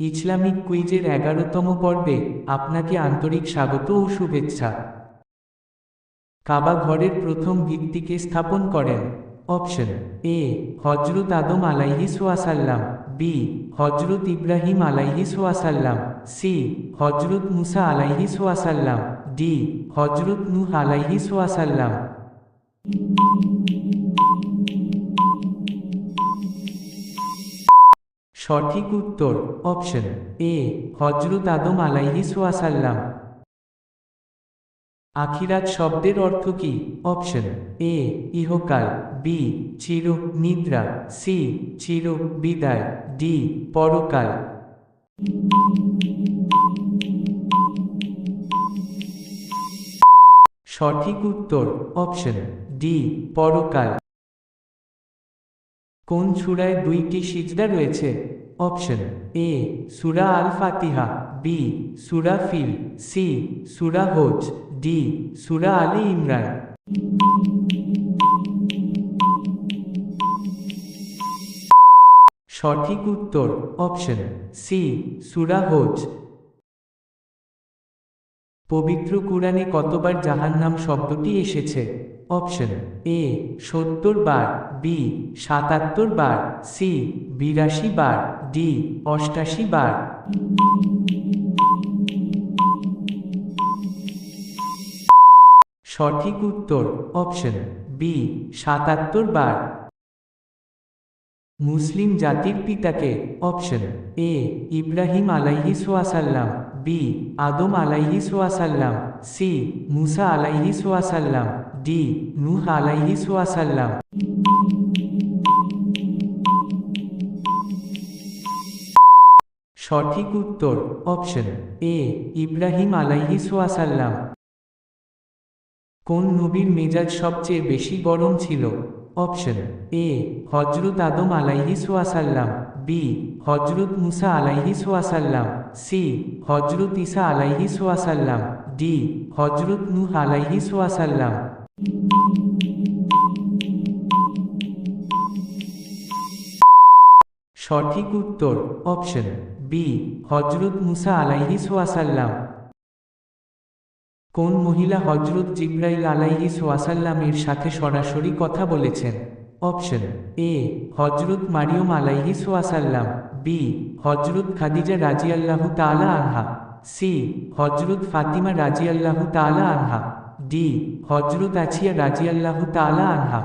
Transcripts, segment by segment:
Islamic কুইজের এগারোতম পর্বে আপনাকে আন্তরিক স্বাগত ও শুভেচ্ছা। কাবা ঘরের প্রথম ভিত্তিকে স্থাপন করেন। অপশন এ হজরত আদম আলাইহি সোয়াসাল্লাম, বি হজরত ইব্রাহিম আলাইহি সোয়াসাল্লাম, সি হজরত মুসা আলাইহি সোয়াসাল্লাম, ডি হজরত নূহ আলাইহি সোয়াসাল্লাম। সঠিক উত্তর অপশন এ হজরত আদম আলাইহি সোয়াসাল্লাম। আখিরাত শব্দের অর্থ কি? অপশন এ ইহকাল বি চির নিদ্রা সি চির বিদায় ডি পরকাল। সঠিক উত্তর অপশন ডি পরকাল। কোন সূরায় দুইটি সিজদা রয়েছে? অপশন এ, সুরা আল ফাতিহা বি, সূরা ফিল, সি, সুরা হোজ, ডি, সুরা আলী ইমরান। সঠিক উত্তর, অপশন সি, সুরা হোজ। পবিত্র কুরআনে কতবার জাহান্নাম শব্দটি এসেছে? অপশন এ সত্তর বার বি সাতাত্তর বার সি বিরাশি বার ডি অষ্টাশি বার। সঠিক উত্তর অপশন বি সাতাত্তর বার মুসলিম জাতির পিতাকে অপশন এ ইব্রাহিম আলাইহি সোয়াসাল্লাম বি আদম আলাইহি সোয়াসাল্লাম সি মুসা আলাইহি সোয়াসাল্লাম ডি নূহ আলাইহি সোয়াসাল্লাম। সঠিক উত্তর অপশন এ ইব্রাহিম আলাইহি সোয়াসাল্লাম। কোন নবীর মেজাজ সবচেয়ে বেশি গরম ছিল? অপশন এ হজরত আদম আলাইহি সোয়াসাল্লাম বি হজরত মুসা আলাইহি সোয়াসাল্লাম সি হজরত ইসা আলাইহি সোয়াসাল্লাম ডি হজরত নূহ আলাইহি সোয়াসাল্লাম সঠিক উত্তর অপশন বি হজরত মুসা আলাইহি সোয়াসাল্লাম কোন মহিলা হজরত জিব্রাইল আলাইহি সোয়াসাল্লামের সাথে সরাসরি কথা বলেছেন? অপশন এ হজরত মারিয়ম আলাইহি সোয়াসাল্লাম বি হজরত খাদিজা রাজিয়াল্লাহু তাআলা আনহা, সি হজরত ফাতিমা রাজিয়াল্লাহু তাআলা আনহা, ডি হজরত আছিয়া রাজিয়াল্লাহু তাআলা আনহা।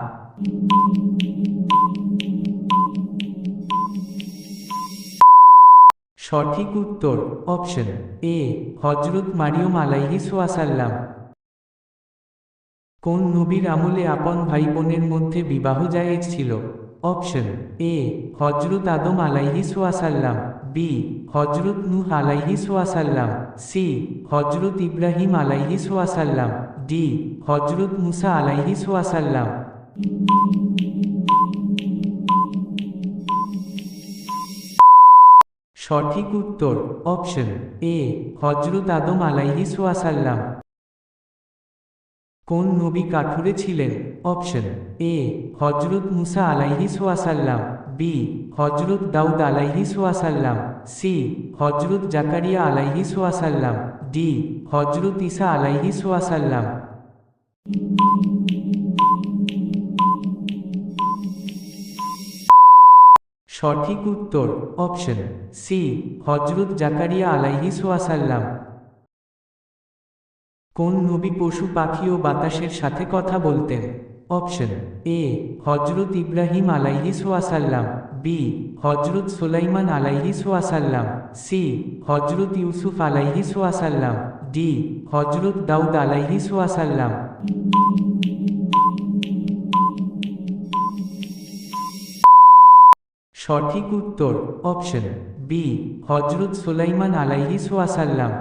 সঠিক উত্তর অপশন এ হজরত মারিয়ম আলাইহি সোয়াসাল্লাম কোন নবীর আমলে আপন ভাই বোনের মধ্যে বিবাহ জায়েজ ছিল? অপশন এ হজরত আদম আলাইহি সোয়াসাল্লাম বি হজরত নূহ আলাইহি সোয়াসাল্লাম সি হজরত ইব্রাহিম আলাইহি সোয়াসাল্লাম ডি হজরত মুসা আলাইহি সোয়াসাল্লাম সঠিক উত্তর অপশন এ হজরত আদম আলাইহি সোয়াসাল্লাম। কোন নবী কাঠুরে ছিলেন? অপশন এ হজরত মুসা আলাইহি সোয়াসাল্লাম। বি হজরত দাউদ আলাইহি সোয়াসাল্লাম। সি হজরত জাকারিয়া আলাইহি সোয়াসাল্লাম। ডি হজরত ইসা আলাইহি সোয়াসাল্লাম। সঠিক উত্তর অপশন সি হজরত জাকারিয়া আলাইহি সোয়াসাল্লাম। কোন নবী পশু পাখি ও বাতাসের সাথে কথা বলতেন? অপশন এ হজরত ইব্রাহিম আলাইহি সোয়াসাল্লাম। বি হজরত সুলাইমান আলাইহি সোয়াসাল্লাম। সি হজরত ইউসুফ আলাইহি সোয়াসাল্লাম। ডি হজরত দাউদ আলাইহি সোয়াসাল্লাম। সঠিক উত্তর অপশন বি হজরত সুলাইমান আলাইহিস সোয়াসাল্লাম